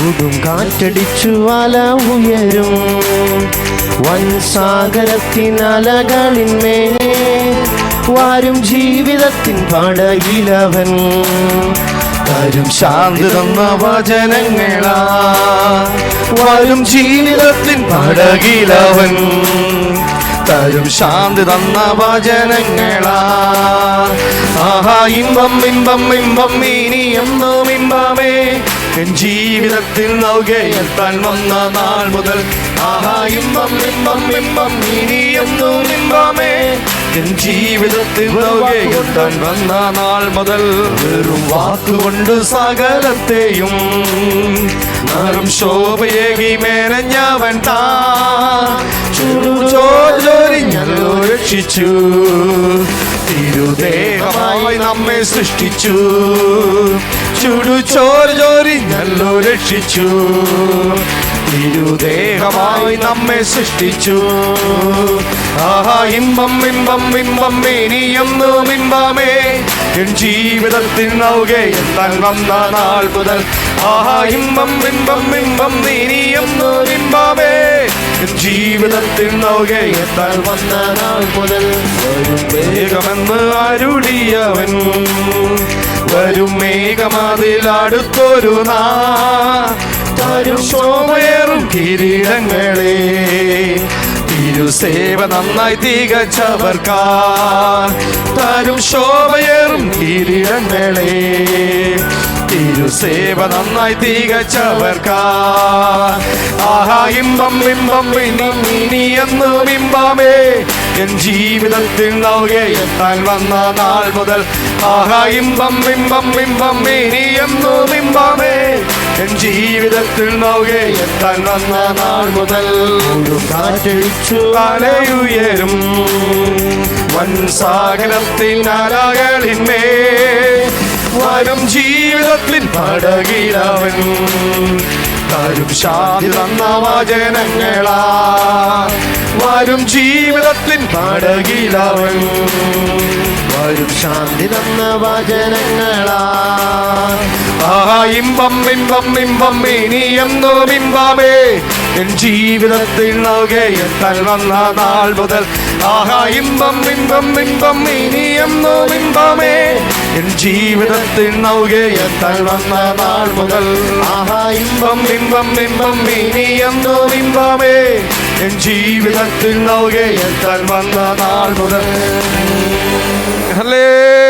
കൊടും കാറ്റടിച്ചു വല ഉയരും. വൻ സാഗരത്തിനലകളിന്മേ വാരും ജീവിതത്തിൻ പടകിലവൻ തരും ശാന്തി തന്ന വചനങ്ങളാ. വാരും ജീവിതത്തിൻ പടകിലവൻ. തരും ശാന്തി തന്ന വചനങ്ങളാ. ആഹാ ഇമ്പം ഇമ്പം ഇമ്പം ഇനി എന്നും ഇമ്പമേ. ജീവിതത്തിൽ നൽകയെത്താൻ വന്ന നാൾ മുതൽ. ആഹാ ജീവിതത്തിൽ വന്ന നാൾ മുതൽ വെറും വാക്കുകൊണ്ട് സകലത്തെയും നാളും ശോഭയേകി മേനഞ്ഞവൻ താ. ചുടുചോരിഞ്ഞല്ലോ രക്ഷിച്ചു. തിരുദേഹമായി നമ്മെ സൃഷ്ടിച്ചു. ചുടുചോരിഞ്ഞല്ലോ രക്ഷിച്ചു. തിരുദേഹമായി നമ്മെ സൃഷ്ടിച്ചു. ആഹാ ഇമ്പം ഇമ്പം ഇമ്പം ഇനിയൊന്നു ഇമ്പമേ. എൻ ജീവിതത്തിൽ നൽകെ എത്താൻ വന്ന നാൾ മുതൽ. ആഹാ ഇമ്പം ഇമ്പം ഇമ്പം ഇനിയൊന്നു ഇമ്പമേ. എൻ ജീവിതത്തിൽ നൽകെ. എത്താൻ വന്ന നാൾ മുതൽ വരും വേഗമെന്ന് അരുളിയവൻ വരും അടുത്തൊരു നാ. തരും ശോഭയേറും കിരീടങ്ങളെ. തിരുസേവ നന്നായി തികച്ചവർക്കാ. തരും ശോഭയേറും കിരീടങ്ങളെ. തിരുസേവ നന്നായി തികച്ചവർക്കാ. ആഹാ ഇമ്പം ഇമ്പം ഇനി ഇനി എന്ന് ഇമ്പമേ. എൻ ജീവിതത്തിൽ നൽകെ എത്താൻ വന്ന നാൾ മുതൽ. ആഹാ ഇമ്പം ഇമ്പം ഇമ്പം ഇനി എന്ന് ഇമ്പമേ. എൻ ജീവിതത്തിൽ നൽകെ എത്താൻ വന്ന നാൾ മുതൽ. ഒരു കാറ്റഴിച്ചു അലയുയരും വൻ സാഗരത്തിനാലകളിന്മേ വരും ജീവിതത്തിൽ പടകിലവൻ തരും ശാന്തി തന്ന വചനങ്ങളാ വരും ജീവിതത്തിൽ പടകിലവൻ വരും ശാന്തി തന്ന വചനങ്ങളാ ആഹാ ഇമ്പം ഇമ്പം ഇമ്പം ഇനിയെന്നോ ബിംബമേ എൻ ജീവിതത്തിൽ നൽകെ എത്താൻ വന്ന നാൾ മുതൽ. ആഹാ ഇമ്പം ഇമ്പം ഇമ്പം ഇനിയം എന്നോ ബിംബമേ എൻ ജീവിതത്തിൽ നൽകെ എത്താൻ വന്ന നാൾ മുതൽ. ആഹാ ഇമ്പം ഇമ്പം ഇമ്പം ഇനിയം എന്നോ ബിംബമേ എൻ ജീവിതത്തിൽ നൽകെ എത്താൻ വന്ന നാൾ മുതൽ. ഹല്ലേ